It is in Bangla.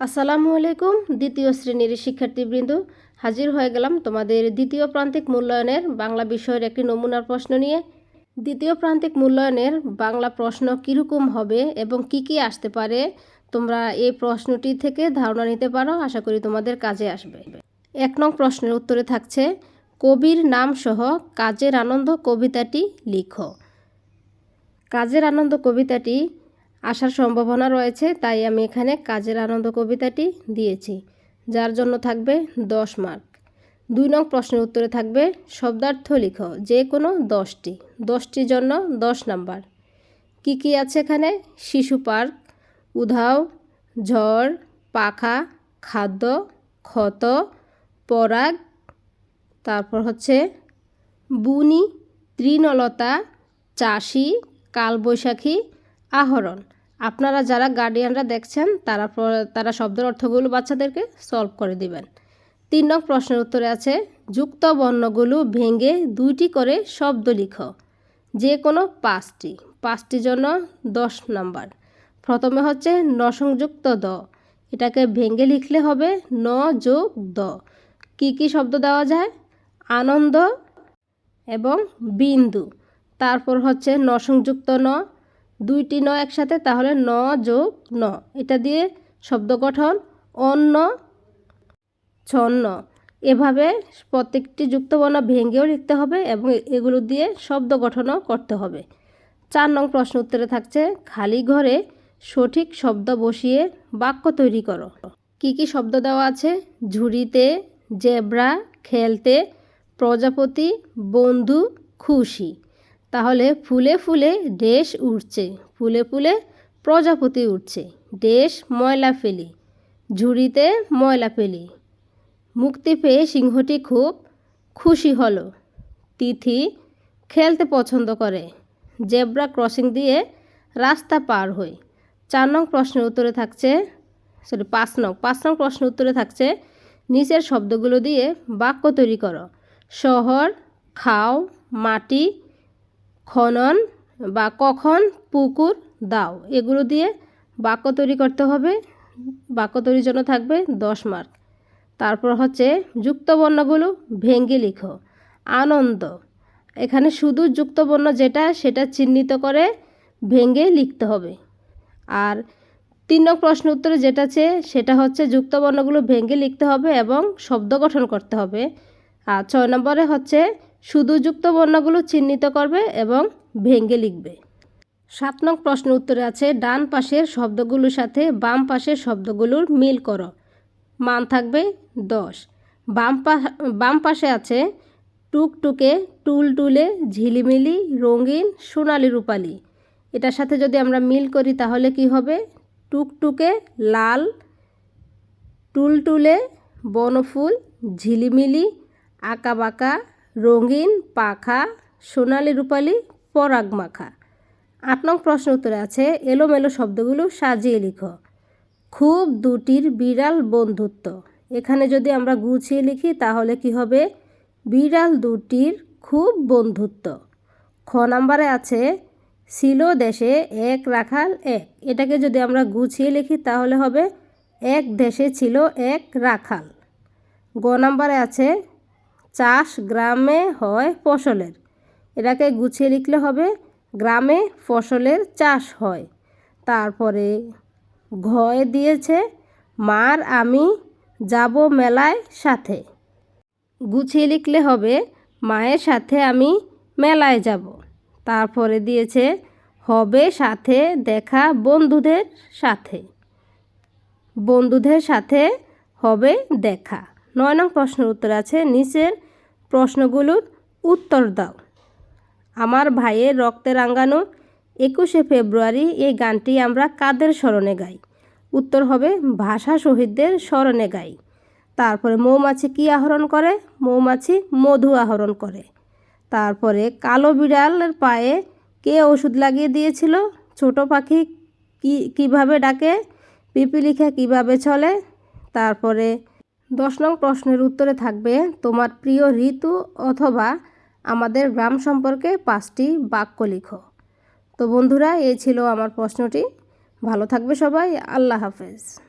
আসসালামু আলাইকুম, দ্বিতীয় শ্রেণির শিক্ষার্থীবৃন্দ। হাজির হয়ে গেলাম তোমাদের দ্বিতীয় প্রান্তিক মূল্যায়নের বাংলা বিষয়ের একটি নমুনার প্রশ্ন নিয়ে। দ্বিতীয় প্রান্তিক মূল্যায়নের বাংলা প্রশ্ন কীরকম হবে এবং কি কি আসতে পারে, তোমরা এই প্রশ্নটি থেকে ধারণা নিতে পারো, আশা করি তোমাদের কাজে আসবে। এক নং প্রশ্নের উত্তরে থাকছে, কবির নাম সহ কাজের আনন্দ কবিতাটি লিখো। কাজের আনন্দ কবিতাটি আসার সম্ভাবনা রয়েছে, তাই আমি এখানে কাজের আনন্দ কবিতাটি দিয়েছি, যার জন্য থাকবে দশ মার্ক। দুই নং প্রশ্নের উত্তরে থাকবে শব্দার্থ লিখ, যে কোনো দশটি। দশটির জন্য দশ নাম্বার। কি কি আছে এখানে? শিশু পার্ক, উধাও, ঝড়, পাখা, খাদ্য, ক্ষত, পরাগ, তারপর হচ্ছে বুনি, তৃণলতা, চাষি, কালবৈশাখী, আহরণ। আপনারা যারা গার্ডিয়ানরা দেখছেন, তারা তারা শব্দের অর্থগুলো বাচ্চাদেরকে সলভ করে দিবেন। তিন নং প্রশ্নের উত্তরে আছে, যুক্ত বর্ণগুলো ভেঙে দুইটি করে শব্দ লিখো। যে কোনো পাঁচটি। পাঁচটি জন্য দশ নাম্বার। প্রথমে হচ্ছে নসংযুক্ত দ। এটাকে ভেঙে লিখলে হবে ন যোগ দ। কি কি শব্দ দেওয়া যায়? আনন্দ এবং বিন্দু। তারপর হচ্ছে নসংযুক্ত ন। দুইটি ন একসাথে, তাহলে ন যোগ ন। এটা দিয়ে শব্দ গঠন অন্য ছন্ন। এভাবে প্রত্যেকটি যুক্তবর্ণ ভেঙেও লিখতে হবে এবং এগুলো দিয়ে শব্দ গঠনও করতে হবে। চার নং প্রশ্ন উত্তরে থাকছে, খালি ঘরে সঠিক শব্দ বসিয়ে বাক্য তৈরি করো। কি কি শব্দ দেওয়া আছে? ঝুড়িতে, জেব্রা, খেলতে, প্রজাপতি, বন্ধু, খুশি। তাহলে ফুলে ফুলে ডেশ উঠছে ফুলে ফুলে প্রজাপতি উঠছে ডেশ ময়লা ফেলি, ঝুড়িতে ময়লা ফেলি। মুক্তি পেয়ে সিংহটি খুব খুশি হলো। তিথি খেলতে পছন্দ করে, জেব্রা ক্রসিং দিয়ে রাস্তা পার হই চার নং প্রশ্নের উত্তরে থাকছে সরি পাঁচ নং পাঁচ নং প্রশ্নের উত্তরে থাকছে, নিচের শব্দগুলো দিয়ে বাক্য তৈরি করো। শহর খাও মাটি খনন বা কখন পুকুর দাও, এগুলো দিয়ে বাক্য তৈরি করতে হবে। বাক্য তৈরির জন্য থাকবে দশ মার্ক। তারপর হচ্ছে যুক্তবর্ণগুলো ভেঙ্গে লিখো। আনন্দ। এখানে শুধু যুক্তবর্ণ যেটা, সেটা চিহ্নিত করে ভেঙ্গে লিখতে হবে। আর তিন নং প্রশ্ন উত্তরে যেটা চেয়ে সেটা হচ্ছে যুক্তবর্ণগুলো ভেঙ্গে লিখতে হবে এবং শব্দ গঠন করতে হবে। আর ছয় নম্বরে হচ্ছে শুধু যুক্ত বর্ণগুলো চিহ্নিত করবে এবং ভেঙ্গে লিখবে। সাত নং প্রশ্ন উত্তরে আছে, ডান পাশের শব্দগুলোর সাথে বাম পাশের শব্দগুলোর মিল করো। মান থাকবে দশ। বাম বাম পাশে আছে টুকটুকে, টুলটুলে, ঝিলিমিলি, রঙিন, সোনালি রূপালি। এটার সাথে যদি আমরা মিল করি তাহলে কি হবে? টুকটুকে, লাল, টুলটুলে, বনফুল, ঝিলিমিলি, আঁকাবাঁকা রঙিন, পাখা, সোনালি রূপালি, পরাগ মাখা। আট নং প্রশ্ন উত্তরে আছে, এলোমেলো শব্দগুলো সাজিয়ে লিখো। খুব দুটির বিড়াল বন্ধুত্ব। এখানে যদি আমরা গুছিয়ে লিখি, তাহলে কি হবে? বিড়াল দুটির খুব বন্ধুত্ব। খ নাম্বারে আছে, ছিল দেশে এক রাখাল এক। এটাকে যদি আমরা গুছিয়ে লিখি, তাহলে হবে, এক দেশে ছিল এক রাখাল। গ নাম্বারে আছে চাষ গ্রামে হয় ফসলের। এটাকে গুছিয়ে লিখলে হবে, গ্রামে ফসলের চাষ হয়। তারপরে ঘয়ে দিয়েছে, মার আমি যাব মেলায় সাথে। গুছিয়ে লিখলে হবে, মায়ের সাথে আমি মেলায় যাব। তারপরে দিয়েছে, হবে সাথে দেখা বন্ধুদের সাথে। বন্ধুদের সাথে হবে দেখা। নয় নং প্রশ্নের উত্তর আছে, নিচের প্রশ্নগুলোর উত্তর দাও। আমার ভাইয়ের রক্তে রাঙ্গানো একুশে ফেব্রুয়ারি এই গানটি আমরা কাদের স্মরণে গাই? উত্তর হবে, ভাষা শহীদদের স্মরণে গাই। তারপরে মৌমাছি কী আহরণ করে? মৌমাছি মধু আহরণ করে। তারপরে কালো বিড়ালের পায়ে কে ওষুধ লাগিয়ে দিয়েছিল? ছোট পাখি কি, কীভাবে ডাকে? পিপিলিখা কীভাবে চলে? তারপরে দশ নং প্রশ্নের উত্তরে থাকবে, তোমার প্রিয় ঋতু অথবা আমাদের গ্রাম সম্পর্কে পাঁচটি বাক্য লিখো। তো বন্ধুরা, এই ছিল আমার প্রশ্নটি। ভালো থাকবে সবাই, আল্লাহ হাফেজ।